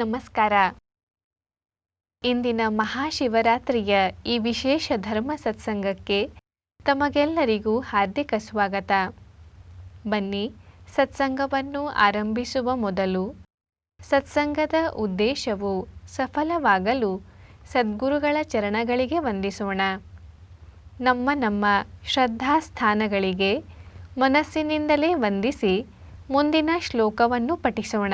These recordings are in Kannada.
ನಮಸ್ಕಾರ. ಇಂದಿನ ಮಹಾಶಿವರಾತ್ರಿಯ ಈ ವಿಶೇಷ ಧರ್ಮ ಸತ್ಸಂಗಕ್ಕೆ ತಮಗೆಲ್ಲರಿಗೂ ಹಾರ್ದಿಕ ಸ್ವಾಗತ. ಬನ್ನಿ, ಸತ್ಸಂಗವನ್ನು ಆರಂಭಿಸುವ ಮೊದಲು ಸತ್ಸಂಗದ ಉದ್ದೇಶವು ಸಫಲವಾಗಲು ಸದ್ಗುರುಗಳ ಚರಣಗಳಿಗೆ ವಂದಿಸೋಣ. ನಮ್ಮ ನಮ್ಮ ಶ್ರದ್ಧಾಸ್ಥಾನಗಳಿಗೆ ಮನಸ್ಸಿನಿಂದಲೇ ವಂದಿಸಿ ಮುಂದಿನ ಶ್ಲೋಕವನ್ನು ಪಠಿಸೋಣ.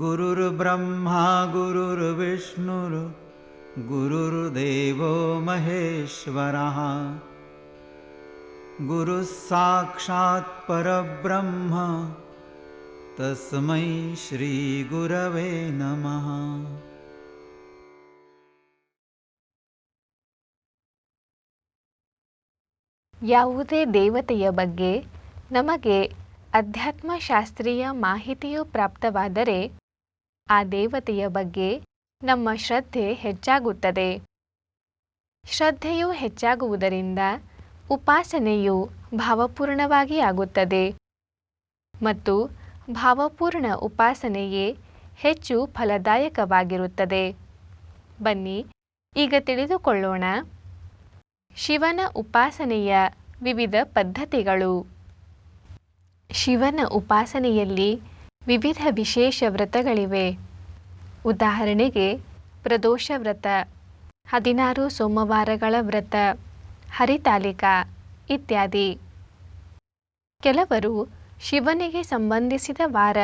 गुरुर्ब्रह्मा गुरुर्विष्णुर् गुरुर्देवो महेश्वरः गुरुः साक्षात् परब्रह्म तस्मै श्रीगुरवे नमः ಯಾವುದೇ ದೇವತೆಯ ಬಗ್ಗೆ ನಮಗೆ ಅಧ್ಯಾತ್ಮಶಾಸ್ತ್ರೀಯ ಮಾಹಿತಿಯು ಪ್ರಾಪ್ತವಾದರೆ ಆ ದೇವತೆಯ ಬಗ್ಗೆ ನಮ್ಮ ಶ್ರದ್ಧೆ ಹೆಚ್ಚಾಗುತ್ತದೆ. ಶ್ರದ್ಧೆಯು ಹೆಚ್ಚಾಗುವುದರಿಂದ ಉಪಾಸನೆಯು ಭಾವಪೂರ್ಣವಾಗಿ ಆಗುತ್ತದೆ ಮತ್ತು ಭಾವಪೂರ್ಣ ಉಪಾಸನೆಯೇ ಹೆಚ್ಚು ಫಲದಾಯಕವಾಗಿರುತ್ತದೆ. ಬನ್ನಿ, ಈಗ ತಿಳಿದುಕೊಳ್ಳೋಣ ಶಿವನ ಉಪಾಸನೆಯ ವಿವಿಧ ಪದ್ಧತಿಗಳು. ಶಿವನ ಉಪಾಸನೆಯಲ್ಲಿ ವಿವಿಧ ವಿಶೇಷ ವ್ರತಗಳಿವೆ. ಉದಾಹರಣೆಗೆ, ಪ್ರದೋಷ ವ್ರತ, ಹದಿನಾರು ಸೋಮವಾರಗಳ ವ್ರತ, ಹರಿತಾಲಿಕಾ ಇತ್ಯಾದಿ. ಕೆಲವರು ಶಿವನಿಗೆ ಸಂಬಂಧಿಸಿದ ವಾರ,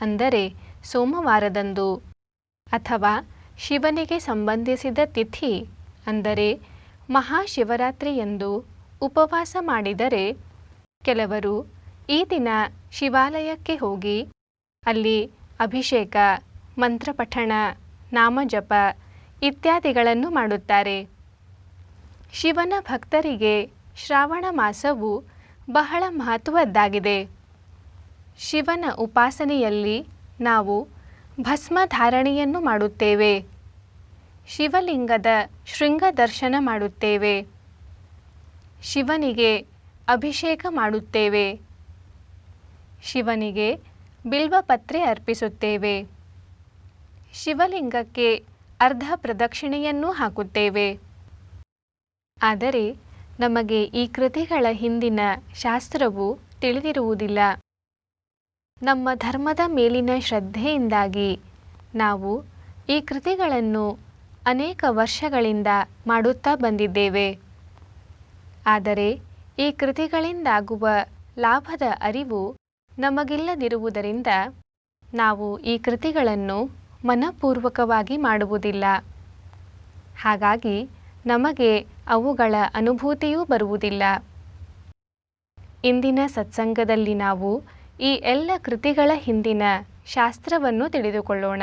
ಅಂದರೆ ಸೋಮವಾರದಂದು, ಅಥವಾ ಶಿವನಿಗೆ ಸಂಬಂಧಿಸಿದ ತಿಥಿ, ಅಂದರೆ ಮಹಾಶಿವರಾತ್ರಿಯಂದು ಉಪವಾಸ ಮಾಡಿದರೆ, ಕೆಲವರು ಈ ದಿನ ಶಿವಾಲಯಕ್ಕೆ ಹೋಗಿ ಅಲ್ಲಿ ಅಭಿಷೇಕ, ಮಂತ್ರಪಠಣ, ನಾಮಜಪ ಇತ್ಯಾದಿಗಳನ್ನು ಮಾಡುತ್ತಾರೆ. ಶಿವನ ಭಕ್ತರಿಗೆ ಶ್ರಾವಣ ಮಾಸವು ಬಹಳ ಮಹತ್ವದ್ದಾಗಿದೆ. ಶಿವನ ಉಪಾಸನೆಯಲ್ಲಿ ನಾವು ಭಸ್ಮಧಾರಣೆಯನ್ನು ಮಾಡುತ್ತೇವೆ. ಶಿವಲಿಂಗದ ಶೃಂಗ ದರ್ಶನ ಮಾಡುತ್ತೇವೆ. ಶಿವನಿಗೆ ಅಭಿಷೇಕ ಮಾಡುತ್ತೇವೆ. ಶಿವನಿಗೆ ಬಿಲ್ವಪತ್ರೆ ಅರ್ಪಿಸುತ್ತೇವೆ. ಶಿವಲಿಂಗಕ್ಕೆ ಅರ್ಧ ಪ್ರದಕ್ಷಿಣೆಯನ್ನೂ ಹಾಕುತ್ತೇವೆ. ಆದರೆ ನಮಗೆ ಈ ಕೃತಿಗಳ ಹಿಂದಿನ ಶಾಸ್ತ್ರವು ತಿಳಿದಿರುವುದಿಲ್ಲ. ನಮ್ಮ ಧರ್ಮದ ಮೇಲಿನ ಶ್ರದ್ಧೆಯಿಂದಾಗಿ ನಾವು ಈ ಕೃತಿಗಳನ್ನು ಅನೇಕ ವರ್ಷಗಳಿಂದ ಮಾಡುತ್ತಾ ಬಂದಿದ್ದೇವೆ. ಆದರೆ ಈ ಕೃತಿಗಳಿಂದಾಗುವ ಲಾಭದ ಅರಿವು ನಮಗಿಲ್ಲದಿರುವುದರಿಂದ ನಾವು ಈ ಕೃತಿಗಳನ್ನು ಮನಪೂರ್ವಕವಾಗಿ ಮಾಡುವುದಿಲ್ಲ. ಹಾಗಾಗಿ ನಮಗೆ ಅವುಗಳ ಅನುಭೂತಿಯೂ ಬರುವುದಿಲ್ಲ. ಇಂದಿನ ಸತ್ಸಂಗದಲ್ಲಿ ನಾವು ಈ ಎಲ್ಲ ಕೃತಿಗಳ ಹಿಂದಿನ ಶಾಸ್ತ್ರವನ್ನು ತಿಳಿದುಕೊಳ್ಳೋಣ.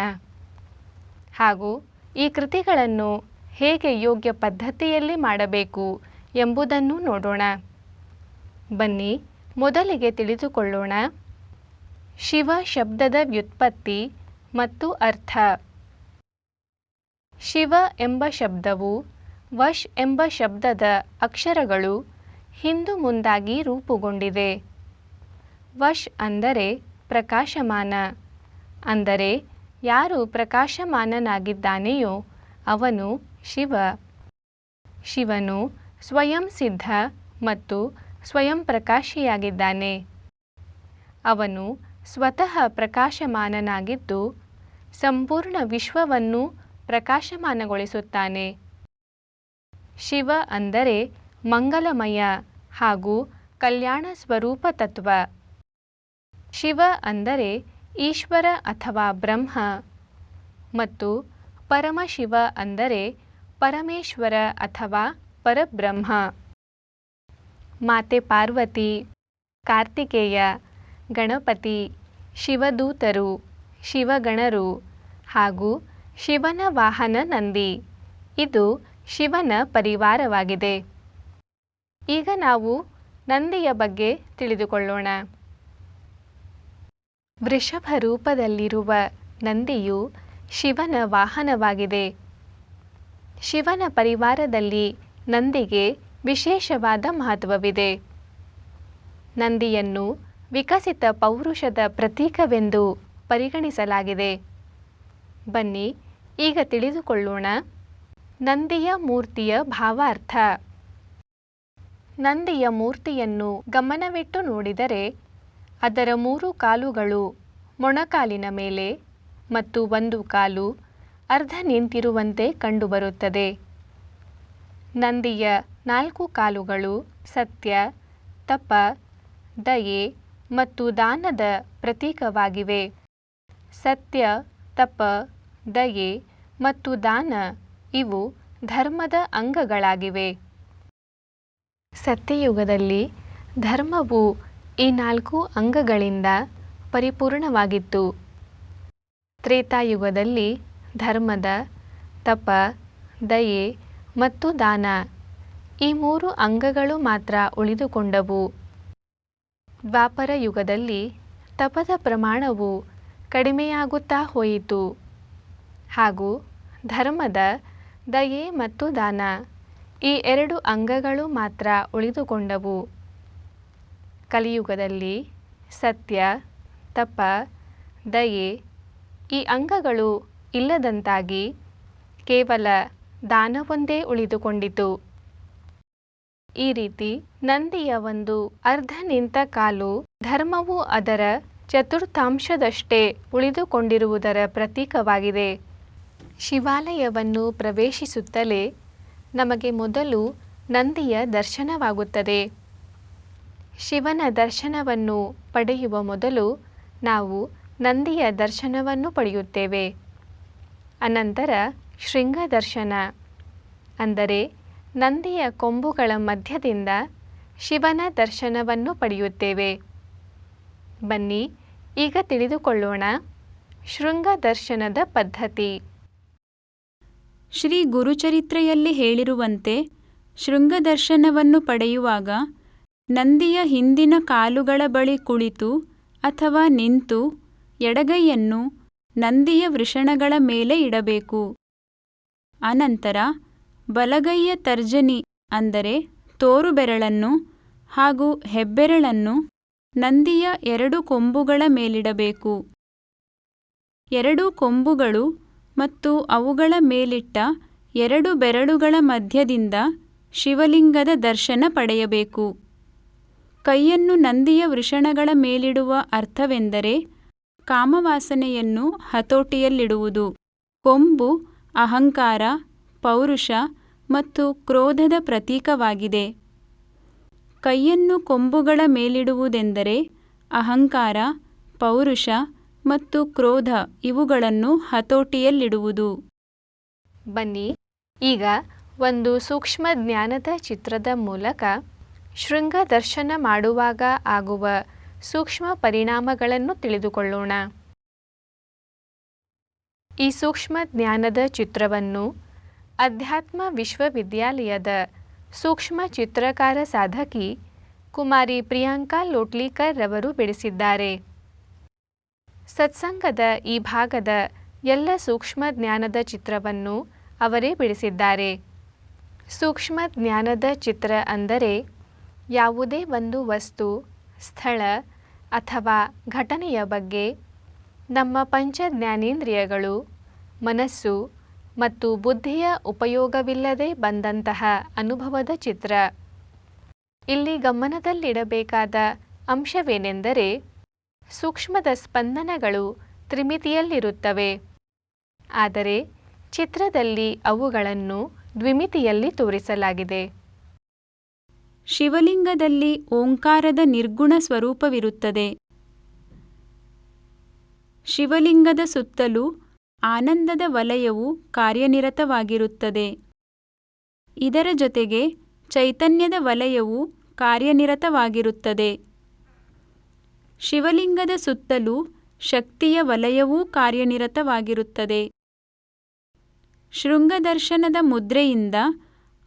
ಹಾಗೂ ಈ ಕೃತಿಗಳನ್ನು ಹೇಗೆ ಯೋಗ್ಯ ಪದ್ಧತಿಯಲ್ಲಿ ಮಾಡಬೇಕು ಎಂಬುದನ್ನು ನೋಡೋಣ. ಬನ್ನಿ, ಮೊದಲಿಗೆ ತಿಳಿದುಕೊಳ್ಳೋಣ. ಶಿವ ಶಬ್ದದ ವ್ಯುತ್ಪತ್ತಿ ಮತ್ತು ಅರ್ಥ. ಶಿವ ಎಂಬ ಶಬ್ದವು ವಶ್ ಎಂಬ ಶಬ್ದದ ಅಕ್ಷರಗಳು ಹಿಂದು ಮುಂದಾಗಿ ರೂಪುಗೊಂಡಿದೆ. ವಶ್ ಅಂದರೆ ಪ್ರಕಾಶಮಾನ. ಅಂದರೆ ಯಾರು ಪ್ರಕಾಶಮಾನನಾಗಿದ್ದಾನೆಯೋ ಅವನು ಶಿವ. ಶಿವನು ಸ್ವಯಂ ಸಿದ್ಧ ಮತ್ತು ಸ್ವಯಂ ಪ್ರಕಾಶಿಯಾಗಿದ್ದಾನೆ. ಅವನು ಸ್ವತಃ ಪ್ರಕಾಶಮಾನನಾಗಿದ್ದು ಸಂಪೂರ್ಣ ವಿಶ್ವವನ್ನು ಪ್ರಕಾಶಮಾನಗೊಳಿಸುತ್ತಾನೆ. ಶಿವ ಅಂದರೆ ಮಂಗಲಮಯ ಹಾಗೂ ಕಲ್ಯಾಣ ಸ್ವರೂಪ ತತ್ವ. ಶಿವ ಅಂದರೆ ಈಶ್ವರ ಅಥವಾ ಬ್ರಹ್ಮ ಮತ್ತು ಪರಮಶಿವ ಅಂದರೆ ಪರಮೇಶ್ವರ ಅಥವಾ ಪರಬ್ರಹ್ಮ. ಮಾತೆ ಪಾರ್ವತಿ, ಕಾರ್ತಿಕೇಯ, ಗಣಪತಿ ಶಿವದೂತರು, ಶಿವಗಣರು ಹಾಗೂ ಶಿವನ ವಾಹನ ನಂದಿ ಇದು ಶಿವನ ಪರಿವಾರವಾಗಿದೆ. ಈಗ ನಾವು ನಂದಿಯ ಬಗ್ಗೆ ತಿಳಿದುಕೊಳ್ಳೋಣ. ವೃಷಭ ರೂಪದಲ್ಲಿರುವ ನಂದಿಯು ಶಿವನ ವಾಹನವಾಗಿದೆ. ಶಿವನ ಪರಿವಾರದಲ್ಲಿ ನಂದಿಗೆ ವಿಶೇಷವಾದ ಮಹತ್ವವಿದೆ. ನಂದಿಯನ್ನು ವಿಕಸಿತ ಪೌರುಷದ ಪ್ರತೀಕವೆಂದು ಪರಿಗಣಿಸಲಾಗಿದೆ. ಬನ್ನಿ, ಈಗ ತಿಳಿದುಕೊಳ್ಳೋಣ ನಂದಿಯ ಮೂರ್ತಿಯ ಭಾವಾರ್ಥ. ನಂದಿಯ ಮೂರ್ತಿಯನ್ನು ಗಮನವಿಟ್ಟು ನೋಡಿದರೆ, ಅದರ ಮೂರು ಕಾಲುಗಳು ಮೊಣಕಾಲಿನ ಮೇಲೆ ಮತ್ತು ಒಂದು ಕಾಲು ಅರ್ಧ ನಿಂತಿರುವಂತೆ ಕಂಡುಬರುತ್ತದೆ. ನಂದಿಯ ನಾಲ್ಕು ಕಾಲುಗಳು ಸತ್ಯ, ತಪ, ದಯೆ ಮತ್ತು ದಾನದ ಪ್ರತೀಕವಾಗಿವೆ. ಸತ್ಯ, ತಪ, ದಯೆ ಮತ್ತು ದಾನ ಇವು ಧರ್ಮದ ಅಂಗಗಳಾಗಿವೆ. ಸತ್ಯಯುಗದಲ್ಲಿ ಧರ್ಮವು ಈ ನಾಲ್ಕು ಅಂಗಗಳಿಂದ ಪರಿಪೂರ್ಣವಾಗಿತ್ತು. ತ್ರೇತಾಯುಗದಲ್ಲಿ ಧರ್ಮದ, ತಪ, ದಯೆ ಮತ್ತು ದಾನ ಈ ಮೂರು ಅಂಗಗಳು ಮಾತ್ರ ಉಳಿದುಕೊಂಡವು. ದ್ವಾಪರ ಯುಗದಲ್ಲಿ ತಪದ ಪ್ರಮಾಣವು ಕಡಿಮೆಯಾಗುತ್ತಾ ಹೋಯಿತು. ಹಾಗೂ ಧರ್ಮದ ದಯೆ ಮತ್ತು ದಾನ ಈ ಎರಡು ಅಂಗಗಳು ಮಾತ್ರ ಉಳಿದುಕೊಂಡವು. ಕಲಿಯುಗದಲ್ಲಿ ಸತ್ಯ, ತಪ, ದಯೆ ಈ ಅಂಗಗಳು ಇಲ್ಲದಂತಾಗಿ ಕೇವಲ ದಾನವೊಂದೇ ಉಳಿದುಕೊಂಡಿತು. ಈ ರೀತಿ ನಂದಿಯ ಒಂದು ಅರ್ಧ ನಿಂತ ಕಾಲು ಧರ್ಮವು ಅದರ ಚತುರ್ಥಾಂಶದಷ್ಟೇ ಉಳಿದುಕೊಂಡಿರುವುದರ ಪ್ರತೀಕವಾಗಿದೆ. ಶಿವಾಲಯವನ್ನು ಪ್ರವೇಶಿಸುತ್ತಲೇ ನಮಗೆ ಮೊದಲು ನಂದಿಯ ದರ್ಶನವಾಗುತ್ತದೆ. ಶಿವನ ದರ್ಶನವನ್ನು ಪಡೆಯುವ ಮೊದಲು ನಾವು ನಂದಿಯ ದರ್ಶನವನ್ನು ಪಡೆಯುತ್ತೇವೆ. ಅನಂತರ ಶೃಂಗ ದರ್ಶನ ಅಂದರೆ ನಂದಿಯ ಕೊಂಬುಗಳ ಮಧ್ಯದಿಂದ ಶಿವನ ದರ್ಶನವನ್ನು ಪಡೆಯುತ್ತೇವೆ. ಬನ್ನಿ, ಈಗ ತಿಳಿದುಕೊಳ್ಳೋಣ ಶೃಂಗ ದರ್ಶನದ ಪದ್ಧತಿ. ಶ್ರೀ ಗುರುಚರಿತ್ರೆಯಲ್ಲಿ ಹೇಳಿರುವಂತೆ ಶೃಂಗದರ್ಶನವನ್ನು ಪಡೆಯುವಾಗ ನಂದಿಯ ಹಿಂದಿನ ಕಾಲುಗಳ ಬಳಿ ಕುಳಿತು ಅಥವಾ ನಿಂತು ಎಡಗೈಯನ್ನು ನಂದಿಯ ವೃಷಣಗಳ ಮೇಲೆ ಇಡಬೇಕು. ಅನಂತರ ಬಲಗೈಯ ತರ್ಜನಿ ಅಂದರೆ ತೋರುಬೆರಳನ್ನು ಹಾಗೂ ಹೆಬ್ಬೆರಳನ್ನು ನಂದಿಯ ಎರಡು ಕೊಂಬುಗಳ ಮೇಲಿಡಬೇಕು. ಎರಡು ಕೊಂಬುಗಳು ಮತ್ತು ಅವುಗಳ ಮೇಲಿಟ್ಟ ಎರಡು ಬೆರಳುಗಳ ಮಧ್ಯದಿಂದ ಶಿವಲಿಂಗದ ದರ್ಶನ ಪಡೆಯಬೇಕು. ಕೈಯನ್ನು ನಂದಿಯ ವೃಷಣಗಳ ಮೇಲಿಡುವ ಅರ್ಥವೆಂದರೆ ಕಾಮವಾಸನೆಯನ್ನು ಹತೋಟಿಯಲ್ಲಿಡುವುದು. ಕೊಂಬು ಅಹಂಕಾರ, ಪೌರುಷ ಮತ್ತು ಕ್ರೋಧದ ಪ್ರತೀಕವಾಗಿದೆ. ಕೈಯನ್ನು ಕೊಂಬುಗಳ ಮೇಲಿಡುವುದೆಂದರೆ ಅಹಂಕಾರ, ಪೌರುಷ ಮತ್ತು ಕ್ರೋಧ ಇವುಗಳನ್ನು ಹತೋಟಿಯಲ್ಲಿಡುವುದು. ಬನ್ನಿ, ಈಗ ಒಂದು ಸೂಕ್ಷ್ಮ ಜ್ಞಾನದ ಚಿತ್ರದ ಮೂಲಕ ಶೃಂಗ ದರ್ಶನ ಮಾಡುವಾಗ ಆಗುವ ಸೂಕ್ಷ್ಮ ಪರಿಣಾಮಗಳನ್ನು ತಿಳಿದುಕೊಳ್ಳೋಣ. ಈ ಸೂಕ್ಷ್ಮ ಜ್ಞಾನದ ಚಿತ್ರವನ್ನು ಅಧ್ಯಾತ್ಮ ವಿಶ್ವವಿದ್ಯಾಲಯದ ಸೂಕ್ಷ್ಮ ಚಿತ್ರಕಾರ ಸಾಧಕಿ ಕುಮಾರಿ ಪ್ರಿಯಾಂಕಾ ಲೋಟ್ಲೀಕರ್ ರವರು ಬಿಡಿಸಿದ್ದಾರೆ. ಸತ್ಸಂಗದ ಈ ಭಾಗದ ಎಲ್ಲ ಸೂಕ್ಷ್ಮ ಜ್ಞಾನದ ಚಿತ್ರವನ್ನು ಅವರೇ ಬಿಡಿಸಿದ್ದಾರೆ. ಸೂಕ್ಷ್ಮ ಜ್ಞಾನದ ಚಿತ್ರ ಅಂದರೆ ಯಾವುದೇ ಒಂದು ವಸ್ತು, ಸ್ಥಳ ಅಥವಾ ಘಟನೆಯ ಬಗ್ಗೆ ನಮ್ಮ ಪಂಚ ಜ್ಞಾನೇಂದ್ರಿಯಗಳು ಮನಸ್ಸು ಮತ್ತು ಬುದ್ಧಿಯ ಉಪಯೋಗವಿಲ್ಲದೆ ಬಂದಂತಹ ಅನುಭವದ ಚಿತ್ರ. ಇಲ್ಲಿ ಗಮನದಲ್ಲಿಡಬೇಕಾದ ಅಂಶವೇನೆಂದರೆ, ಸೂಕ್ಷ್ಮದ ಸ್ಪಂದನಗಳು ತ್ರಿಮಿತಿಯಲ್ಲಿರುತ್ತವೆ. ಆದರೆ, ಚಿತ್ರದಲ್ಲಿ ಅವುಗಳನ್ನು ದ್ವಿಮಿತಿಯಲ್ಲಿ ತೋರಿಸಲಾಗಿದೆ. ಶಿವಲಿಂಗದಲ್ಲಿ ಓಂಕಾರದ ನಿರ್ಗುಣ ಸ್ವರೂಪವಿರುತ್ತದೆ. ಶಿವಲಿಂಗದ ಸುತ್ತಲೂ ಆನಂದದ ವಲಯವು ಕಾರ್ಯನಿರತವಾಗಿರುತ್ತದೆ. ಇದರ ಜೊತೆಗೆ ಚೈತನ್ಯದ ವಲಯವು ಕಾರ್ಯನಿರತವಾಗಿರುತ್ತದೆ. ಶಿವಲಿಂಗದ ಸುತ್ತಲೂ ಶಕ್ತಿಯ ವಲಯವೂ ಕಾರ್ಯನಿರತವಾಗಿರುತ್ತದೆ. ಶೃಂಗದರ್ಶನದ ಮುದ್ರೆಯಿಂದ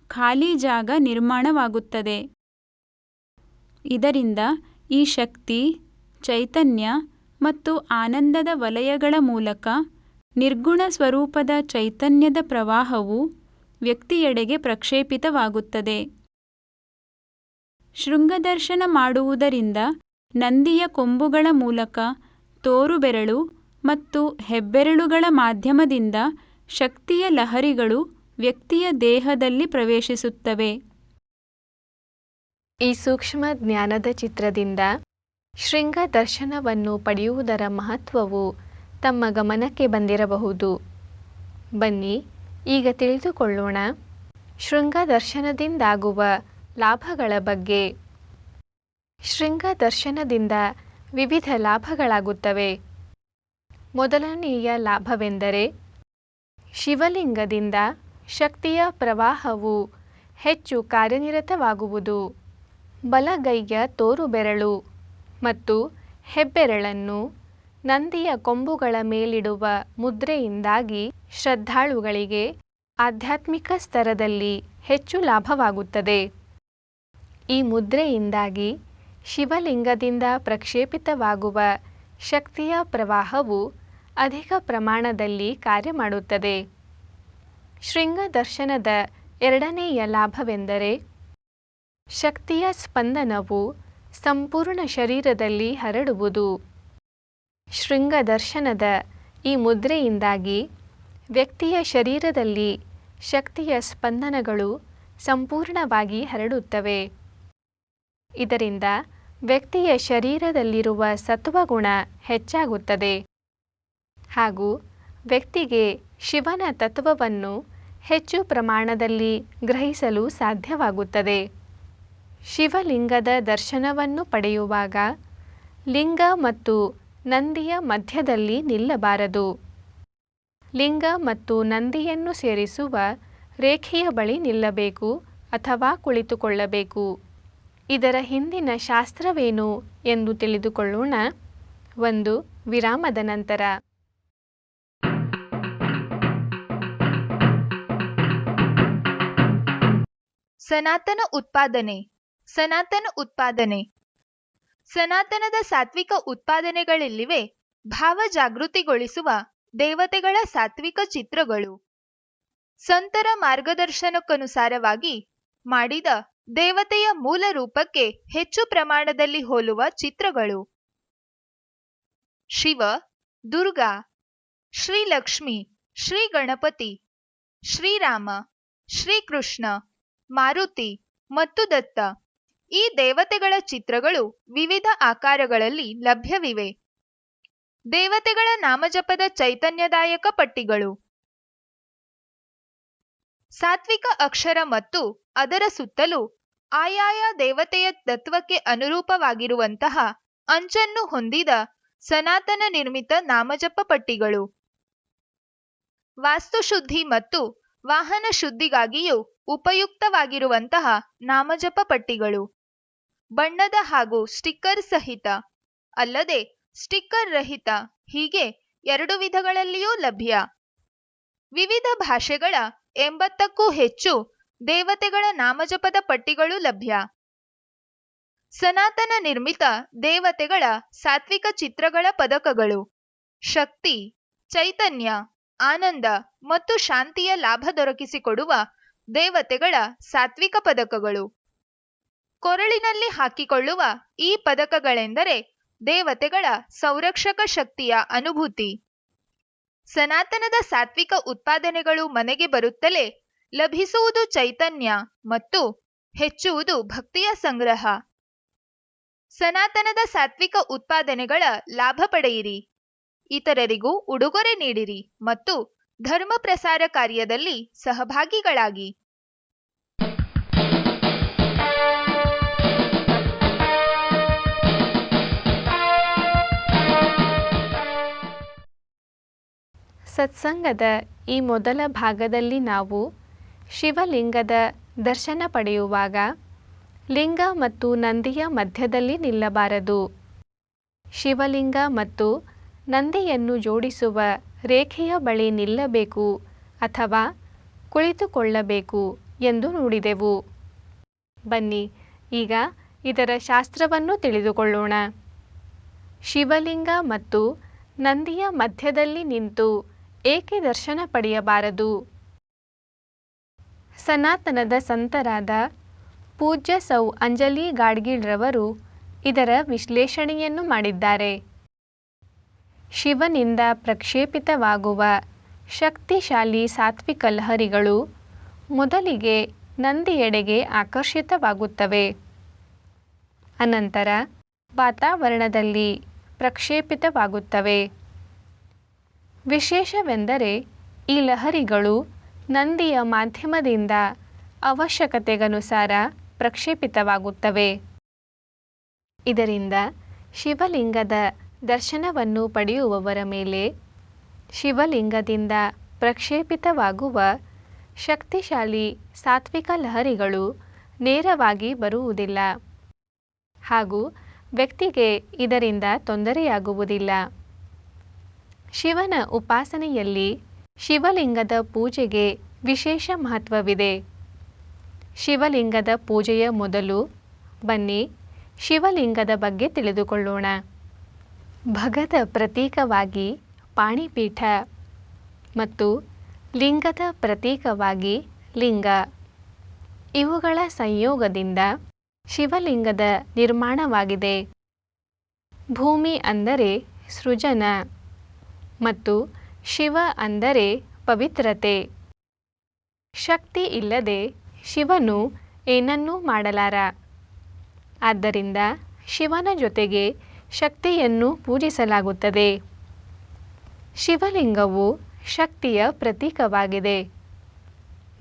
ಖಾಲಿ ಜಾಗ ನಿರ್ಮಾಣವಾಗುತ್ತದೆ. ಇದರಿಂದ ಈ ಶಕ್ತಿ, ಚೈತನ್ಯ ಮತ್ತು ಆನಂದದ ವಲಯಗಳ ಮೂಲಕ ನಿರ್ಗುಣ ಸ್ವರೂಪದ ಚೈತನ್ಯದ ಪ್ರವಾಹವು ವ್ಯಕ್ತಿಯೆಡೆಗೆ ಪ್ರಕ್ಷೇಪಿತವಾಗುತ್ತದೆ. ಶೃಂಗದರ್ಶನ ಮಾಡುವುದರಿಂದ ನಂದಿಯ ಕೊಂಬುಗಳ ಮೂಲಕ ತೋರುಬೆರಳು ಮತ್ತು ಹೆಬ್ಬೆರಳುಗಳ ಮಾಧ್ಯಮದಿಂದ ಶಕ್ತಿಯ ಲಹರಿಗಳು ವ್ಯಕ್ತಿಯ ದೇಹದಲ್ಲಿ ಪ್ರವೇಶಿಸುತ್ತವೆ. ಈ ಸೂಕ್ಷ್ಮ ಜ್ಞಾನದ ಚಿತ್ರದಿಂದ ಶೃಂಗ ದರ್ಶನವನ್ನು ಪಡೆಯುವುದರ ಮಹತ್ವವು ತಮ್ಮ ಗಮನಕ್ಕೆ ಬಂದಿರಬಹುದು. ಬನ್ನಿ, ಈಗ ತಿಳಿದುಕೊಳ್ಳೋಣ. ಶೃಂಗ ದರ್ಶನದಿಂದಾಗುವ ಲಾಭಗಳ ಬಗ್ಗೆ. ಶೃಂಗ ದರ್ಶನದಿಂದ ವಿವಿಧ ಲಾಭಗಳಾಗುತ್ತವೆ. ಮೊದಲನೆಯ ಲಾಭವೆಂದರೆ, ಶಿವಲಿಂಗದಿಂದ ಶಕ್ತಿಯ ಪ್ರವಾಹವು ಹೆಚ್ಚು ಕಾರ್ಯನಿರತವಾಗುವುದು. ಬಲಗೈಯ ತೋರುಬೆರಳು ಮತ್ತು ಹೆಬ್ಬೆರಳನ್ನು ನಂದಿಯ ಕೊಂಬುಗಳ ಮೇಲಿಡುವ ಮುದ್ರೆಯಿಂದಾಗಿ ಶ್ರದ್ಧಾಳುಗಳಿಗೆ ಆಧ್ಯಾತ್ಮಿಕ ಸ್ತರದಲ್ಲಿ ಹೆಚ್ಚು ಲಾಭವಾಗುತ್ತದೆ. ಈ ಮುದ್ರೆಯಿಂದಾಗಿ ಶಿವಲಿಂಗದಿಂದ ಪ್ರಕ್ಷೇಪಿತವಾಗುವ ಶಕ್ತಿಯ ಪ್ರವಾಹವು ಅಧಿಕ ಪ್ರಮಾಣದಲ್ಲಿ ಕಾರ್ಯ ಮಾಡುತ್ತದೆ. ಶೃಂಗ ದರ್ಶನದ ಎರಡನೆಯ ಲಾಭವೆಂದರೆ ಶಕ್ತಿಯ ಸ್ಪಂದನವು ಸಂಪೂರ್ಣ ಶರೀರದಲ್ಲಿ ಹರಡುವುದು. ಶೃಂಗ ದರ್ಶನದ ಈ ಮುದ್ರೆಯಿಂದಾಗಿ ವ್ಯಕ್ತಿಯ ಶರೀರದಲ್ಲಿ ಶಕ್ತಿಯ ಸ್ಪಂದನಗಳು ಸಂಪೂರ್ಣವಾಗಿ ಹರಡುತ್ತವೆ. ಇದರಿಂದ ವ್ಯಕ್ತಿಯ ಶರೀರದಲ್ಲಿರುವ ಸತ್ವಗುಣ ಹೆಚ್ಚಾಗುತ್ತದೆ. ಹಾಗೂ ವ್ಯಕ್ತಿಗೆ ಶಿವನ ತತ್ವವನ್ನು ಹೆಚ್ಚು ಪ್ರಮಾಣದಲ್ಲಿ ಗ್ರಹಿಸಲು ಸಾಧ್ಯವಾಗುತ್ತದೆ. ಶಿವಲಿಂಗದ ದರ್ಶನವನ್ನು ಪಡೆಯುವಾಗ ಲಿಂಗ ಮತ್ತು ನಂದಿಯ ಮಧ್ಯದಲ್ಲಿ ನಿಲ್ಲಬಾರದು. ಲಿಂಗ ಮತ್ತು ನಂದಿಯನ್ನು ಸೇರಿಸುವ ರೇಖೆಯ ಬಳಿ ನಿಲ್ಲಬೇಕು ಅಥವಾ ಕುಳಿತುಕೊಳ್ಳಬೇಕು. ಇದರ ಹಿಂದಿನ ಶಾಸ್ತ್ರವೇನು ಎಂದು ತಿಳಿದುಕೊಳ್ಳೋಣ. ಒಂದು, ವಿರಾಮದ ನಂತರ. ಸನಾತನ ಉತ್ಪಾದನೆ. ಸನಾತನ ಉತ್ಪಾದನೆ. ಸನಾತನದ ಸಾತ್ವಿಕ ಉತ್ಪಾದನೆಗಳೆಲ್ಲಿವೆ. ಭಾವ ಜಾಗೃತಿಗೊಳಿಸುವ ದೇವತೆಗಳ ಸಾತ್ವಿಕ ಚಿತ್ರಗಳು. ಸಂತರ ಮಾರ್ಗದರ್ಶನಕ್ಕನುಸಾರವಾಗಿ ಮಾಡಿದ ದೇವತೆಯ ಮೂಲ ರೂಪಕ್ಕೆ ಹೆಚ್ಚು ಪ್ರಮಾಣದಲ್ಲಿ ಹೋಲುವ ಚಿತ್ರಗಳು. ಶಿವ, ದುರ್ಗಾ, ಶ್ರೀಲಕ್ಷ್ಮಿ ಶ್ರೀ ಗಣಪತಿ ಶ್ರೀರಾಮ, ಶ್ರೀಕೃಷ್ಣ, ಮಾರುತಿ ಮತ್ತು ದತ್ತ. ಈ ದೇವತೆಗಳ ಚಿತ್ರಗಳು ವಿವಿಧ ಆಕಾರಗಳಲ್ಲಿ ಲಭ್ಯವಿವೆ. ದೇವತೆಗಳ ನಾಮಜಪದ ಚೈತನ್ಯದಾಯಕ ಪಟ್ಟಿಗಳು. ಸಾತ್ವಿಕ ಅಕ್ಷರ ಮತ್ತು ಅದರ ಸುತ್ತಲೂ ಆಯಾಯ ದೇವತೆಯ ತತ್ವಕ್ಕೆ ಅನುರೂಪವಾಗಿರುವಂತಹ ಅಂಚನ್ನು ಹೊಂದಿದ ಸನಾತನ ನಿರ್ಮಿತ ನಾಮಜಪ ಪಟ್ಟಿಗಳು. ವಾಸ್ತುಶುದ್ಧಿ ಮತ್ತು ವಾಹನ ಶುದ್ಧಿಗಾಗಿಯೂ ಉಪಯುಕ್ತವಾಗಿರುವಂತಹ ನಾಮಜಪ ಪಟ್ಟಿಗಳು. ಬಣ್ಣದ ಹಾಗೂ ಸ್ಟಿಕ್ಕರ್ ಸಹಿತ. ಅಲ್ಲದೆ ಸ್ಟಿಕ್ಕರ್ ರಹಿತ ಹೀಗೆ ಎರಡು ವಿಧಗಳಲ್ಲಿಯೂ ಲಭ್ಯ. ವಿವಿಧ ಭಾಷೆಗಳ ಎಂಬತ್ತಕ್ಕೂ ಹೆಚ್ಚು ದೇವತೆಗಳ ನಾಮಜಪದ ಪಟ್ಟಿಗಳು ಲಭ್ಯ. ಸನಾತನ ನಿರ್ಮಿತ ದೇವತೆಗಳ ಸಾತ್ವಿಕ ಚಿತ್ರಗಳ ಪದಕಗಳು. ಶಕ್ತಿ, ಚೈತನ್ಯ, ಆನಂದ ಮತ್ತು ಶಾಂತಿಯ ಲಾಭ ದೊರಕಿಸಿಕೊಡುವ ದೇವತೆಗಳ ಸಾತ್ವಿಕ ಪದಕಗಳು. ಕೊರಳಿನಲ್ಲಿ ಹಾಕಿಕೊಳ್ಳುವ ಈ ಪದಕಗಳೆಂದರೆ ದೇವತೆಗಳ ಸಂರಕ್ಷಕ ಶಕ್ತಿಯ ಅನುಭೂತಿ. ಸನಾತನದ ಸಾತ್ವಿಕ ಉತ್ಪಾದನೆಗಳು ಮನೆಗೆ ಬರುತ್ತಲೇ ಲಭಿಸುವುದು ಚೈತನ್ಯ ಮತ್ತು ಹೆಚ್ಚುವುದು ಭಕ್ತಿಯ ಸಂಗ್ರಹ. ಸನಾತನದ ಸಾತ್ವಿಕ ಉತ್ಪಾದನೆಗಳ ಲಾಭ ಪಡೆಯಿರಿ. ಇತರರಿಗೂ ಉಡುಗೊರೆ ನೀಡಿರಿ ಮತ್ತು ಧರ್ಮ ಪ್ರಸಾರ ಕಾರ್ಯದಲ್ಲಿ ಸಹಭಾಗಿಗಳಾಗಿ. ಸತ್ಸಂಗದ ಈ ಮೊದಲ ಭಾಗದಲ್ಲಿ ನಾವು ಶಿವಲಿಂಗದ ದರ್ಶನ ಪಡೆಯುವಾಗ ಲಿಂಗ ಮತ್ತು ನಂದಿಯ ಮಧ್ಯದಲ್ಲಿ ನಿಲ್ಲಬಾರದು. ಶಿವಲಿಂಗ ಮತ್ತು ನಂದಿಯನ್ನು ಜೋಡಿಸುವ ರೇಖೆಯ ಬಳಿ ನಿಲ್ಲಬೇಕು ಅಥವಾ ಕುಳಿತುಕೊಳ್ಳಬೇಕು ಎಂದು ನೋಡಿದೆವು. ಬನ್ನಿ, ಈಗ ಇದರ ಶಾಸ್ತ್ರವನ್ನು ತಿಳಿದುಕೊಳ್ಳೋಣ. ಶಿವಲಿಂಗ ಮತ್ತು ನಂದಿಯ ಮಧ್ಯದಲ್ಲಿ ನಿಂತು ಏಕೆ ದರ್ಶನ ಪಡೆಯಬಾರದು? ಸನಾತನದ ಸಂತರಾದ ಪೂಜ್ಯ ಸೌ ಅಂಜಲಿ ಗಾಡ್ಗೀಳ್ರವರು ಇದರ ವಿಶ್ಲೇಷಣೆಯನ್ನು ಮಾಡಿದ್ದಾರೆ. ಶಿವನಿಂದ ಪ್ರಕ್ಷೇಪಿತವಾಗುವ ಶಕ್ತಿಶಾಲಿ ಸಾತ್ವಿಕ ಲಹರಿಗಳು ಮೊದಲಿಗೆ ನಂದಿಯೆಡೆಗೆ ಆಕರ್ಷಿತವಾಗುತ್ತವೆ. ಅನಂತರ ವಾತಾವರಣದಲ್ಲಿ ಪ್ರಕ್ಷೇಪಿತವಾಗುತ್ತವೆ. ವಿಶೇಷವೆಂದರೆ ಈ ಲಹರಿಗಳು ನಂದಿಯ ಮಾಧ್ಯಮದಿಂದ ಅವಶ್ಯಕತೆಗನುಸಾರ ಪ್ರಕ್ಷೇಪಿತವಾಗುತ್ತವೆ. ಇದರಿಂದ ಶಿವಲಿಂಗದ ದರ್ಶನವನ್ನು ಪಡೆಯುವವರ ಮೇಲೆ ಶಿವಲಿಂಗದಿಂದ ಪ್ರಕ್ಷೇಪಿತವಾಗುವ ಶಕ್ತಿಶಾಲಿ ಸಾತ್ವಿಕ ಲಹರಿಗಳು ನೇರವಾಗಿ ಬರುವುದಿಲ್ಲ ಹಾಗೂ ವ್ಯಕ್ತಿಗೆ ಇದರಿಂದ ತೊಂದರೆಯಾಗುವುದಿಲ್ಲ. ಶಿವನ ಉಪಾಸನೆಯಲ್ಲಿ ಶಿವಲಿಂಗದ ಪೂಜೆಗೆ ವಿಶೇಷ ಮಹತ್ವವಿದೆ. ಶಿವಲಿಂಗದ ಪೂಜೆಯ ಮೊದಲು ಬನ್ನಿ ಶಿವಲಿಂಗದ ಬಗ್ಗೆ ತಿಳಿದುಕೊಳ್ಳೋಣ. ಭಗದ ಪ್ರತೀಕವಾಗಿ ಪಾಣಿಪೀಠ ಮತ್ತು ಲಿಂಗದ ಪ್ರತೀಕವಾಗಿ ಲಿಂಗ. ಇವುಗಳ ಸಂಯೋಗದಿಂದ ಶಿವಲಿಂಗದ ನಿರ್ಮಾಣವಾಗಿದೆ. ಭೂಮಿ ಅಂದರೆ ಸೃಜನ. ಮತ್ತು ಶಿವ ಅಂದರೆ ಪವಿತ್ರತೆ. ಶಕ್ತಿ ಇಲ್ಲದೆ ಶಿವನು ಏನನ್ನೂ ಮಾಡಲಾರ. ಆದ್ದರಿಂದ ಶಿವನ ಜೊತೆಗೆ ಶಕ್ತಿಯನ್ನು ಪೂಜಿಸಲಾಗುತ್ತದೆ. ಶಿವಲಿಂಗವು ಶಕ್ತಿಯ ಪ್ರತೀಕವಾಗಿದೆ.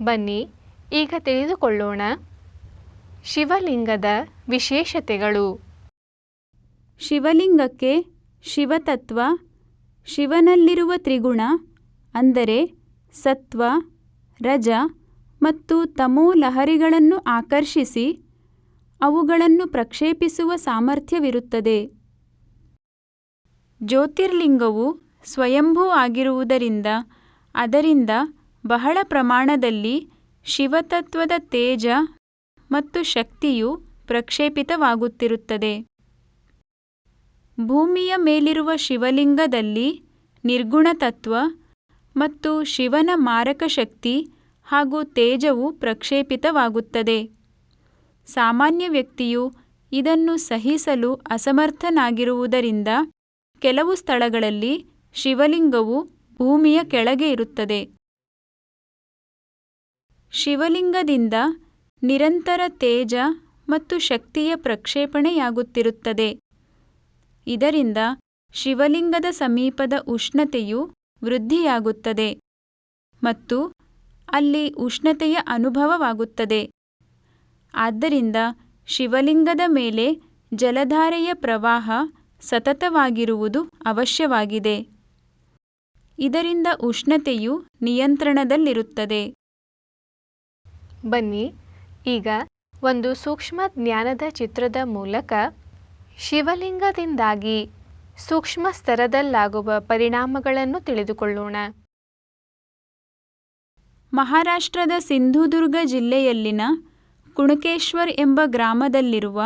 ಬನ್ನಿ ಈಗ ತಿಳಿದುಕೊಳ್ಳೋಣ ಶಿವಲಿಂಗದ ವಿಶೇಷತೆಗಳು. ಶಿವಲಿಂಗಕ್ಕೆ ಶಿವತತ್ವ ಶಿವನಲ್ಲಿರುವ ತ್ರಿಗುಣ ಅಂದರೆ ಸತ್ವ, ರಜ ಮತ್ತು ತಮೋ ಲಹರಿಗಳನ್ನು ಆಕರ್ಷಿಸಿ ಅವುಗಳನ್ನು ಪ್ರಕ್ಷೇಪಿಸುವ ಸಾಮರ್ಥ್ಯವಿರುತ್ತದೆ. ಜ್ಯೋತಿರ್ಲಿಂಗವು ಸ್ವಯಂಭೂ ಆಗಿರುವುದರಿಂದ ಅದರಿಂದ ಬಹಳ ಪ್ರಮಾಣದಲ್ಲಿ ಶಿವತತ್ವದ ತೇಜ ಮತ್ತು ಶಕ್ತಿಯು ಪ್ರಕ್ಷೇಪಿತವಾಗುತ್ತಿರುತ್ತದೆ. ಭೂಮಿಯ ಮೇಲಿರುವ ಶಿವಲಿಂಗದಲ್ಲಿ ನಿರ್ಗುಣ ತತ್ವ ಮತ್ತು ಶಿವನ ಮಾರಕ ಶಕ್ತಿ ಹಾಗೂ ತೇಜವು ಪ್ರಕ್ಷೇಪಿತವಾಗುತ್ತದೆ. ಸಾಮಾನ್ಯ ವ್ಯಕ್ತಿಯು ಇದನ್ನು ಸಹಿಸಲು ಅಸಮರ್ಥನಾಗಿರುವುದರಿಂದ ಕೆಲವು ಸ್ಥಳಗಳಲ್ಲಿ ಶಿವಲಿಂಗವು ಭೂಮಿಯ ಕೆಳಗೆ ಇರುತ್ತದೆ. ಶಿವಲಿಂಗದಿಂದ ನಿರಂತರ ತೇಜ ಮತ್ತು ಶಕ್ತಿಯ ಪ್ರಕ್ಷೇಪಣೆಯಾಗುತ್ತಿರುತ್ತದೆ. ಇದರಿಂದ ಶಿವಲಿಂಗದ ಸಮೀಪದ ಉಷ್ಣತೆಯು ವೃದ್ಧಿಯಾಗುತ್ತದೆ ಮತ್ತು ಅಲ್ಲಿ ಉಷ್ಣತೆಯ ಅನುಭವವಾಗುತ್ತದೆ. ಆದ್ದರಿಂದ ಶಿವಲಿಂಗದ ಮೇಲೆ ಜಲಧಾರೆಯ ಪ್ರವಾಹ ಸತತವಾಗಿರುವುದು ಅವಶ್ಯವಾಗಿದೆ. ಇದರಿಂದ ಉಷ್ಣತೆಯು ನಿಯಂತ್ರಣದಲ್ಲಿರುತ್ತದೆ. ಬನ್ನಿ, ಈಗ ಒಂದು ಸೂಕ್ಷ್ಮ ಜ್ಞಾನದ ಚಿತ್ರದ ಮೂಲಕ ಶಿವಲಿಂಗದಿಂದಾಗಿ ಸೂಕ್ಷ್ಮ ಸ್ತರದಲ್ಲಾಗುವ ಪರಿಣಾಮಗಳನ್ನು ತಿಳಿದುಕೊಳ್ಳೋಣ. ಮಹಾರಾಷ್ಟ್ರದ ಸಿಂಧುದುರ್ಗ ಜಿಲ್ಲೆಯಲ್ಲಿನ ಕುಣಕೇಶ್ವರ್ ಎಂಬ ಗ್ರಾಮದಲ್ಲಿರುವ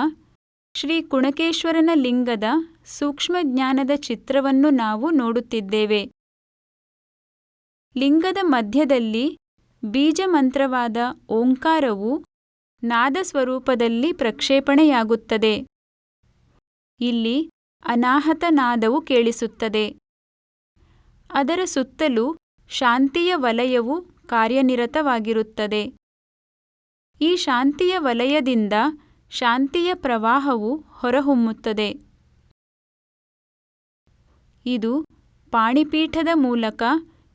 ಶ್ರೀ ಕುಣಕೇಶ್ವರನ ಲಿಂಗದ ಸೂಕ್ಷ್ಮ ಜ್ಞಾನದ ಚಿತ್ರವನ್ನು ನಾವು ನೋಡುತ್ತಿದ್ದೇವೆ. ಲಿಂಗದ ಮಧ್ಯದಲ್ಲಿ ಬೀಜಮಂತ್ರವಾದ ಓಂಕಾರವು ನಾದ ಸ್ವರೂಪದಲ್ಲಿ ಪ್ರಕ್ಷೇಪಣೆಯಾಗುತ್ತದೆ. ಇಲ್ಲಿ ಅನಾಹತನಾದವು ಕೇಳಿಸುತ್ತದೆ. ಅದರ ಸುತ್ತಲೂ ಶಾಂತಿಯ ವಲಯವು ಕಾರ್ಯನಿರತವಾಗಿರುತ್ತದೆ. ಈ ಶಾಂತಿಯ ವಲಯದಿಂದ ಶಾಂತಿಯ ಪ್ರವಾಹವು ಹೊರಹೊಮ್ಮುತ್ತದೆ. ಇದು ಪಾಣಿಪೀಠದ ಮೂಲಕ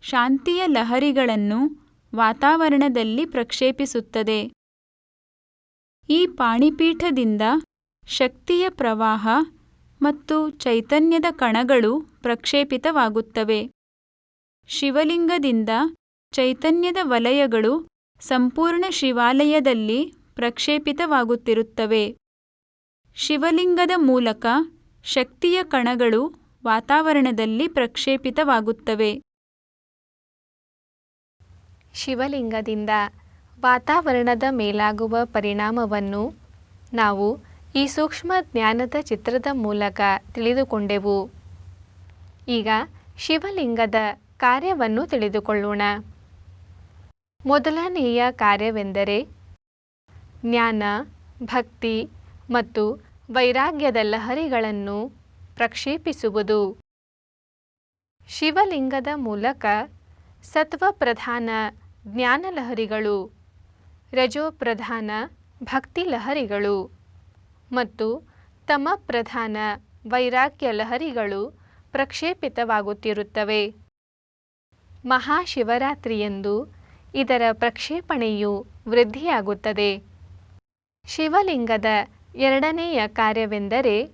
ಶಾಂತಿಯ ಲಹರಿಗಳನ್ನು ವಾತಾವರಣದಲ್ಲಿ ಪ್ರಕ್ಷೇಪಿಸುತ್ತದೆ. ಈ ಪಾಣಿಪೀಠದಿಂದ ಶಕ್ತಿಯ ಪ್ರವಾಹ ಮತ್ತು ಚೈತನ್ಯದ ಕಣಗಳು ಪ್ರಕ್ಷೇಪಿತವಾಗುತ್ತವೆ. ಶಿವಲಿಂಗದಿಂದ ಚೈತನ್ಯದ ವಲಯಗಳು ಸಂಪೂರ್ಣ ಶಿವಾಲಯದಲ್ಲಿ ಪ್ರಕ್ಷೇಪಿತವಾಗುತ್ತಿರುತ್ತವೆ. ಶಿವಲಿಂಗದ ಮೂಲಕ ಶಕ್ತಿಯ ಕಣಗಳು ವಾತಾವರಣದಲ್ಲಿ ಪ್ರಕ್ಷೇಪಿತವಾಗುತ್ತವೆ. ಶಿವಲಿಂಗದಿಂದ ವಾತಾವರಣದ ಮೇಲಾಗುವ ಪರಿಣಾಮವನ್ನು ನಾವು ಈ ಸೂಕ್ಷ್ಮ ಜ್ಞಾನದ ಚಿತ್ರದ ಮೂಲಕ ತಿಳಿದುಕೊಂಡೆವು. ಈಗ ಶಿವಲಿಂಗದ ಕಾರ್ಯವನ್ನು ತಿಳಿದುಕೊಳ್ಳೋಣ. ಮೊದಲನೆಯ ಕಾರ್ಯವೆಂದರೆ ಜ್ಞಾನ, ಭಕ್ತಿ ಮತ್ತು ವೈರಾಗ್ಯದ ಲಹರಿಗಳನ್ನು ಪ್ರಕ್ಷೇಪಿಸುವುದು. ಶಿವಲಿಂಗದ ಮೂಲಕ ಸತ್ವಪ್ರಧಾನ ಜ್ಞಾನ ಲಹರಿಗಳು, ರಜೋಪ್ರಧಾನ ಭಕ್ತಿ ಲಹರಿಗಳು. ಮತ್ತು ತಮಪ್ರಧಾನ ವೈರಾಗ್ಯ ಲಹರಿಗಳು ಪ್ರಕ್ಷೇಪಿತವಾಗುತ್ತಿರುತ್ತವೆ. ಮಹಾಶಿವರಾತ್ರಿಯಂದು ಇದರ ಪ್ರಕ್ಷೇಪಣೆಯು ವೃದ್ಧಿಯಾಗುತ್ತದೆ. ಶಿವಲಿಂಗದ ಎರಡನೆಯ ಕಾರ್ಯವೆಂದರೆ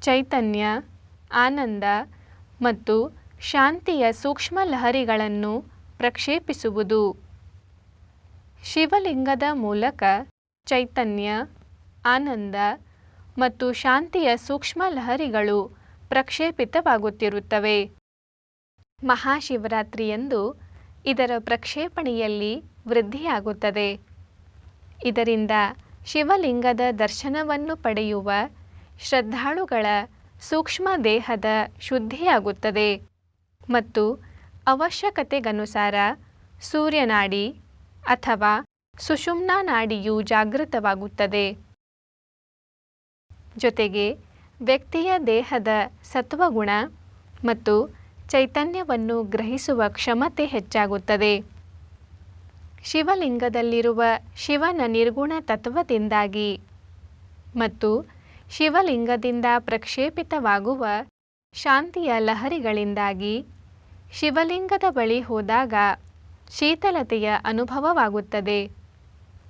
ಚೈತನ್ಯ, ಆನಂದ ಮತ್ತು ಶಾಂತಿಯ ಸೂಕ್ಷ್ಮ ಲಹರಿಗಳನ್ನು ಪ್ರಕ್ಷೇಪಿಸುವುದು. ಶಿವಲಿಂಗದ ಮೂಲಕ ಚೈತನ್ಯ ಆನಂದ ಮತ್ತು ಶಾಂತಿಯ ಸೂಕ್ಷ್ಮ ಲಹರಿಗಳು ಪ್ರಕ್ಷೇಪಿತವಾಗುತ್ತಿರುತ್ತವೆ. ಮಹಾಶಿವರಾತ್ರಿಯಂದು ಇದರ ಪ್ರಕ್ಷೇಪಣೆಯಲ್ಲಿ ವೃದ್ಧಿಯಾಗುತ್ತದೆ. ಇದರಿಂದ ಶಿವಲಿಂಗದ ದರ್ಶನವನ್ನು ಪಡೆಯುವ ಶ್ರದ್ಧಾಳುಗಳ ಸೂಕ್ಷ್ಮ ದೇಹದ ಶುದ್ಧಿಯಾಗುತ್ತದೆ ಮತ್ತು ಅವಶ್ಯಕತೆಗನುಸಾರ ಸೂರ್ಯನಾಡಿ ಅಥವಾ ಸುಷುಮ್ನಾ ನಾಡಿಯು ಜಾಗೃತವಾಗುತ್ತದೆ. ಜೊತೆಗೆ ವ್ಯಕ್ತಿಯ ದೇಹದ ಸತ್ವಗುಣ ಮತ್ತು ಚೈತನ್ಯವನ್ನು ಗ್ರಹಿಸುವ ಕ್ಷಮತೆ ಹೆಚ್ಚಾಗುತ್ತದೆ. ಶಿವಲಿಂಗದಲ್ಲಿರುವ ಶಿವನ ನಿರ್ಗುಣ ತತ್ವದಿಂದಾಗಿ ಮತ್ತು ಶಿವಲಿಂಗದಿಂದ ಪ್ರಕ್ಷೇಪಿತವಾಗುವ ಶಾಂತಿಯ ಲಹರಿಗಳಿಂದಾಗಿ ಶಿವಲಿಂಗದ ಬಳಿ ಹೋದಾಗ ಶೀತಲತೆಯ ಅನುಭವವಾಗುತ್ತದೆ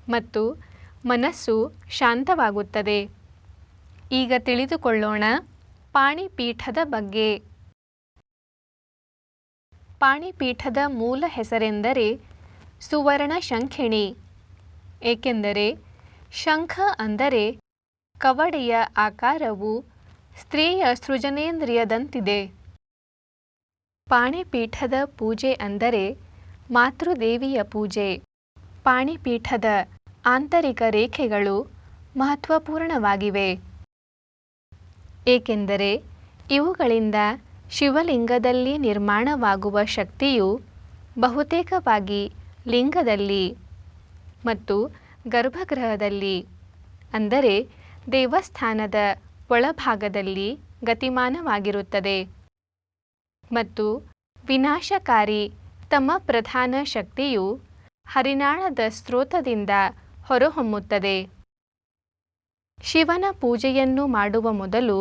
ಮತ್ತು ಮನಸ್ಸು ಶಾಂತವಾಗುತ್ತದೆ. ಈಗ ತಿಳಿದುಕೊಳ್ಳೋಣ ಪಾಣಿಪೀಠದ ಬಗ್ಗೆ. ಪಾಣಿಪೀಠದ ಮೂಲ ಹೆಸರೆಂದರೆ ಸುವರ್ಣ ಶಂಖಿಣಿ. ಏಕೆಂದರೆ ಶಂಖ ಅಂದರೆ ಕವಡೆಯ ಆಕಾರವು ಸ್ತ್ರೀಯ ಸೃಜನೇಂದ್ರಿಯದಂತಿದೆ. ಪಾಣಿಪೀಠದ ಪೂಜೆ ಅಂದರೆ ಮಾತೃದೇವಿಯ ಪೂಜೆ. ಪಾಣಿಪೀಠದ ಆಂತರಿಕ ರೇಖೆಗಳು ಮಹತ್ವಪೂರ್ಣವಾಗಿವೆ. ಏಕೆಂದರೆ ಇವುಗಳಿಂದ ಶಿವಲಿಂಗದಲ್ಲಿ ನಿರ್ಮಾಣವಾಗುವ ಶಕ್ತಿಯು ಬಹುತೇಕವಾಗಿ ಲಿಂಗದಲ್ಲಿ ಮತ್ತು ಗರ್ಭಗೃಹದಲ್ಲಿ, ಅಂದರೆ ದೇವಸ್ಥಾನದ ಒಳಭಾಗದಲ್ಲಿ ಗತಿಮಾನವಾಗಿರುತ್ತದೆ ಮತ್ತು ವಿನಾಶಕಾರಿ ತಮ್ಮ ಪ್ರಧಾನ ಶಕ್ತಿಯು ಹರಿನಾಳದ ಸ್ರೋತದಿಂದ ಹೊರಹೊಮ್ಮುತ್ತದೆ. ಶಿವನ ಪೂಜೆಯನ್ನು ಮಾಡುವ ಮೊದಲು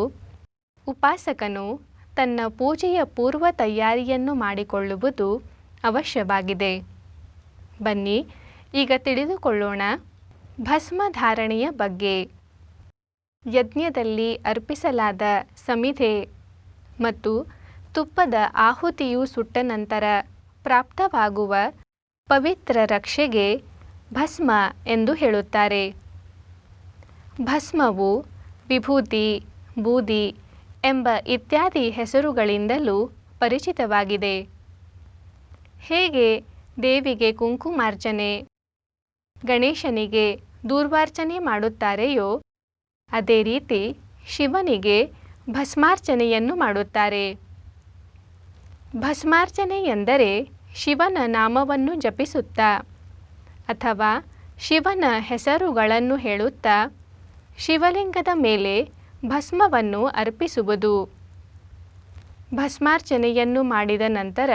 ಉಪಾಸಕನು ತನ್ನ ಪೂಜೆಯ ಪೂರ್ವ ತಯಾರಿಯನ್ನು ಮಾಡಿಕೊಳ್ಳುವುದು ಅವಶ್ಯವಾಗಿದೆ. ಬನ್ನಿ, ಈಗ ತಿಳಿದುಕೊಳ್ಳೋಣ ಭಸ್ಮಧಾರಣೆಯ ಬಗ್ಗೆ. ಯಜ್ಞದಲ್ಲಿ ಅರ್ಪಿಸಲಾದ ಸಮಿಧೆ ಮತ್ತು ತುಪ್ಪದ ಆಹುತಿಯು ಸುಟ್ಟ ನಂತರ ಪ್ರಾಪ್ತವಾಗುವ ಪವಿತ್ರ ರಕ್ಷೆಗೆ ಭಸ್ಮ ಎಂದು ಹೇಳುತ್ತಾರೆ. ಭಸ್ಮವು, ವಿಭೂತಿ, ಬೂದಿ ಎಂಬ ಇತ್ಯಾದಿ ಹೆಸರುಗಳಿಂದಲೂ ಪರಿಚಿತವಾಗಿದೆ. ಹೇಗೆ? ದೇವಿಗೆ ಕುಂಕುಮಾರ್ಚನೆ, ಗಣೇಶನಿಗೆ ದೂರ್ವಾರ್ಚನೆ ಮಾಡುತ್ತಾರೆಯೋ, ಅದೇ ರೀತಿ ಶಿವನಿಗೆ ಭಸ್ಮಾರ್ಚನೆಯನ್ನು ಮಾಡುತ್ತಾರೆ. ಭಸ್ಮಾರ್ಚನೆ ಎಂದರೆ ಶಿವನ ನಾಮವನ್ನು ಜಪಿಸುತ್ತಾ ಅಥವಾ ಶಿವನ ಹೆಸರುಗಳನ್ನು ಹೇಳುತ್ತಾ ಶಿವಲಿಂಗದ ಮೇಲೆ ಭಸ್ಮವನ್ನು ಅರ್ಪಿಸುವುದು. ಭಸ್ಮಾರ್ಚನೆಯನ್ನು ಮಾಡಿದ ನಂತರ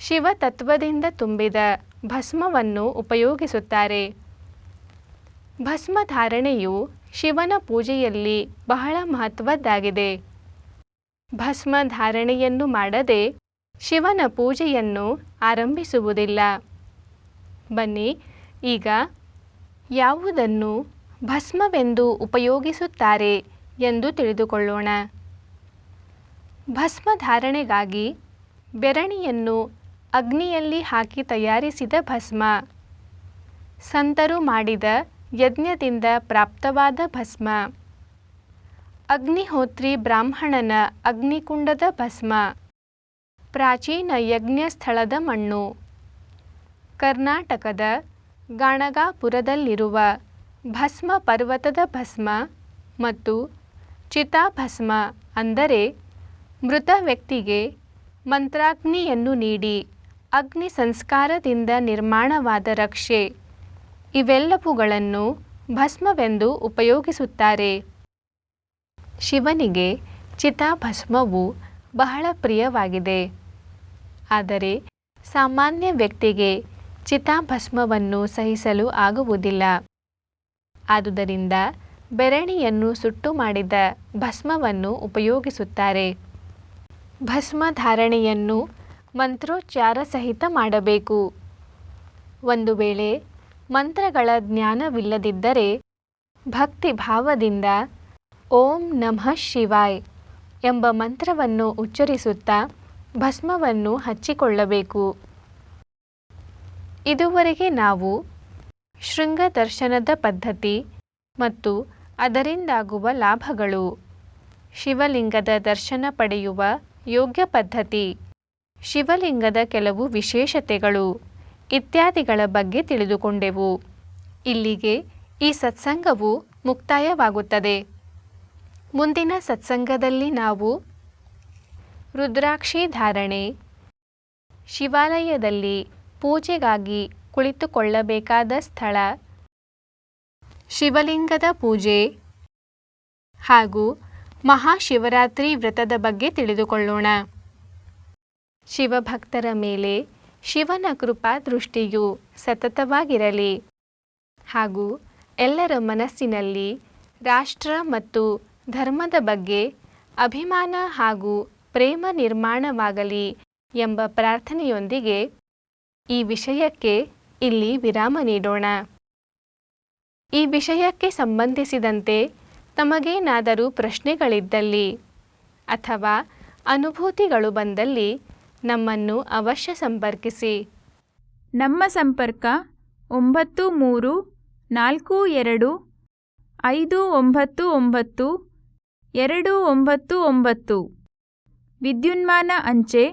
ಶಿವತತ್ವದಿಂದ ತುಂಬಿದ ಭಸ್ಮವನ್ನು ಉಪಯೋಗಿಸುತ್ತಾರೆ. ಭಸ್ಮಧಾರಣೆಯು ಶಿವನ ಪೂಜೆಯಲ್ಲಿ ಬಹಳ ಮಹತ್ವದ್ದಾಗಿದೆ. ಭಸ್ಮ ಧಾರಣೆಯನ್ನು ಮಾಡದೆ ಶಿವನ ಪೂಜೆಯನ್ನು ಆರಂಭಿಸುವುದಿಲ್ಲ. ಬನ್ನಿ, ಈಗ ಯಾವುದನ್ನು ಭಸ್ಮವೆಂದು ಉಪಯೋಗಿಸುತ್ತಾರೆ ಎಂದು ತಿಳಿದುಕೊಳ್ಳೋಣ. ಭಸ್ಮ ಧಾರಣೆಗಾಗಿ ಬೆರಣಿಯನ್ನು ಅಗ್ನಿಯಲ್ಲಿ ಹಾಕಿ ತಯಾರಿಸಿದ ಭಸ್ಮ. ಸಂತರು ಮಾಡಿದ ಯಜ್ಞದಿಂದ ಪ್ರಾಪ್ತವಾದ ಭಸ್ಮ. ಅಗ್ನಿಹೋತ್ರಿ ಬ್ರಾಹ್ಮಣನ ಅಗ್ನಿಕುಂಡದ ಭಸ್ಮ. ಪ್ರಾಚೀನ ಯಜ್ಞ ಸ್ಥಳದ ಮಣ್ಣು. ಕರ್ನಾಟಕದ ಗಾಣಗಾಪುರದಲ್ಲಿರುವ ಭಸ್ಮ ಪರ್ವತದ ಭಸ್ಮ ಮತ್ತು ಚಿತಾಭಸ್ಮ ಅಂದರೆ ಮೃತ ವ್ಯಕ್ತಿಗೆ ಮಂತ್ರಾಗ್ನಿಯನ್ನು ನೀಡಿ ಅಗ್ನಿ ಸಂಸ್ಕಾರದಿಂದ ನಿರ್ಮಾಣವಾದ ರಕ್ಷೆ. ಇವೆಲ್ಲವುಗಳನ್ನು ಭಸ್ಮವೆಂದು ಉಪಯೋಗಿಸುತ್ತಾರೆ. ಶಿವನಿಗೆ ಚಿತಾಭಸ್ಮವು ಬಹಳ ಪ್ರಿಯವಾಗಿದೆ. ಆದರೆ ಸಾಮಾನ್ಯ ವ್ಯಕ್ತಿಗೆ ಚಿತಾಭಸ್ಮವನ್ನು ಸಹಿಸಲು ಆಗುವುದಿಲ್ಲ. ಆದುದರಿಂದ ಬೆರಣಿಯನ್ನು ಸುಟ್ಟು ಮಾಡಿದ ಭಸ್ಮವನ್ನು ಉಪಯೋಗಿಸುತ್ತಾರೆ. ಭಸ್ಮ ಧಾರಣೆಯನ್ನು ಮಂತ್ರೋಚ್ಚಾರ ಸಹಿತ ಮಾಡಬೇಕು. ಒಂದು ವೇಳೆ ಮಂತ್ರಗಳ ಜ್ಞಾನವಿಲ್ಲದಿದ್ದರೆ ಭಕ್ತಿ ಭಾವದಿಂದ ಓಂ ನಮಃ ಶಿವಾಯ್ ಎಂಬ ಮಂತ್ರವನ್ನು ಉಚ್ಚರಿಸುತ್ತಾ ಭಸ್ಮವನ್ನು ಹಚ್ಚಿಕೊಳ್ಳಬೇಕು. ಇದುವರೆಗೆ ನಾವು ಶೃಂಗ ದರ್ಶನದ ಪದ್ಧತಿ ಮತ್ತು ಅದರಿಂದಾಗುವ ಲಾಭಗಳು. ಶಿವಲಿಂಗದ ದರ್ಶನ ಪಡೆಯುವ ಯೋಗ್ಯ ಪದ್ಧತಿ. ಶಿವಲಿಂಗದ ಕೆಲವು ವಿಶೇಷತೆಗಳು ಇತ್ಯಾದಿಗಳ ಬಗ್ಗೆ ತಿಳಿದುಕೊಂಡೆವು. ಇಲ್ಲಿಗೆ ಈ ಸತ್ಸಂಗವು ಮುಕ್ತಾಯವಾಗುತ್ತದೆ. ಮುಂದಿನ ಸತ್ಸಂಗದಲ್ಲಿ ನಾವು ರುದ್ರಾಕ್ಷಿ ಧಾರಣೆ, ಶಿವಾಲಯದಲ್ಲಿ ಪೂಜೆಗಾಗಿ ಕುಳಿತುಕೊಳ್ಳಬೇಕಾದ ಸ್ಥಳ. ಶಿವಲಿಂಗದ ಪೂಜೆ ಹಾಗೂ ಮಹಾಶಿವರಾತ್ರಿ ವ್ರತದ ಬಗ್ಗೆ ತಿಳಿದುಕೊಳ್ಳೋಣ. ಶಿವಭಕ್ತರ ಮೇಲೆ ಶಿವನ ಕೃಪಾ ದೃಷ್ಟಿಯು ಸತತವಾಗಿರಲಿ ಹಾಗೂ ಎಲ್ಲರ ಮನಸ್ಸಿನಲ್ಲಿ ರಾಷ್ಟ್ರ ಮತ್ತು ಧರ್ಮದ ಬಗ್ಗೆ ಅಭಿಮಾನ ಹಾಗೂ ಪ್ರೇಮ ನಿರ್ಮಾಣವಾಗಲಿ ಎಂಬ ಪ್ರಾರ್ಥನೆಯೊಂದಿಗೆ ಈ ವಿಷಯಕ್ಕೆ ಇಲ್ಲಿ ವಿರಾಮ ನೀಡೋಣ. ಈ ವಿಷಯಕ್ಕೆ ಸಂಬಂಧಿಸಿದಂತೆ ತಮಗೇನಾದರೂ ಪ್ರಶ್ನೆಗಳಿದ್ದಲ್ಲಿ ಅಥವಾ ಅನುಭೂತಿಗಳು ಬಂದಲ್ಲಿ ನಮ್ಮನ್ನು ಅವಶ್ಯ ಸಂಪರ್ಕಿಸಿ. ನಮ್ಮ ಸಂಪರ್ಕ ಒಂಬತ್ತು ಮೂರು ನಾಲ್ಕು ಎರಡು ಐದು ಒಂಬತ್ತು ಒಂಬತ್ತು ಎರಡು ಒಂಬತ್ತು ಒಂಬತ್ತು. ವಿದ್ಯುನ್ಮಾನ ಅಂಚೆ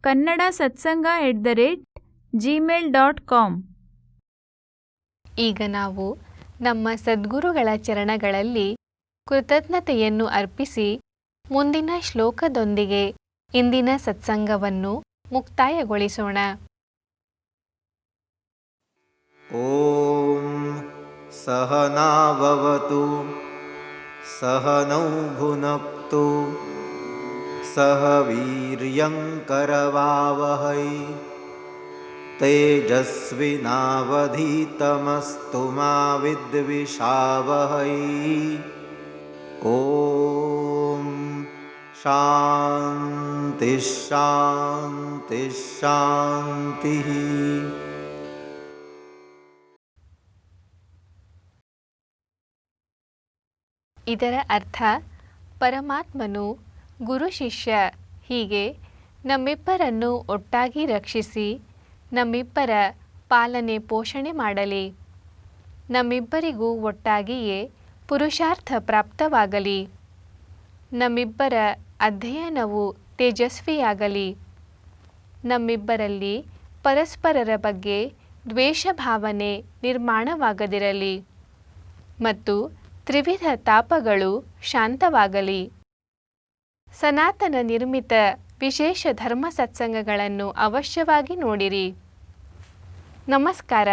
Kannada Satsanga at the rate Gmail dot com ಈಗ ನಾವು ನಮ್ಮ ಸದ್ಗುರುಗಳ ಚರಣಗಳಲ್ಲಿ ಕೃತಜ್ಞತೆಯನ್ನು ಅರ್ಪಿಸಿ ಮುಂದಿನ ಶ್ಲೋಕದೊಂದಿಗೆ ಇಂದಿನ ಸತ್ಸಂಗವನ್ನು ಮುಕ್ತಾಯಗೊಳಿಸೋಣ ॐ सहनाववतु सहनौ भुनक्तु सह वीर्यङ्करवावहै तेजस्विनावधीतमस्तु मा विद्विषावहै ॐ शान्तिः शान्तिः शान्तिः ಇದರ ಅರ್ಥ ಪರಮಾತ್ಮನು ಗುರು ಶಿಷ್ಯ ಹೀಗೆ ನಮ್ಮಿಬ್ಬರನ್ನು ಒಟ್ಟಾಗಿ ರಕ್ಷಿಸಿ ನಮ್ಮಿಬ್ಬರ ಪಾಲನೆ ಪೋಷಣೆ ಮಾಡಲಿ. ನಮ್ಮಿಬ್ಬರಿಗೂ ಒಟ್ಟಾಗಿಯೇ ಪುರುಷಾರ್ಥ ಪ್ರಾಪ್ತವಾಗಲಿ. ನಮ್ಮಿಬ್ಬರ ಅಧ್ಯಯನವು ತೇಜಸ್ವಿಯಾಗಲಿ. ನಮ್ಮಿಬ್ಬರಲ್ಲಿ ಪರಸ್ಪರರ ಬಗ್ಗೆ ದ್ವೇಷ ಭಾವನೆ ನಿರ್ಮಾಣವಾಗದಿರಲಿ ಮತ್ತು ತ್ರಿವಿಧ ತಾಪಗಳು ಶಾಂತವಾಗಲಿ. ಸನಾತನ ನಿರ್ಮಿತ ವಿಶೇಷ ಧರ್ಮ ಸತ್ಸಂಗಗಳನ್ನು ಅವಶ್ಯವಾಗಿ ನೋಡಿರಿ. ನಮಸ್ಕಾರ.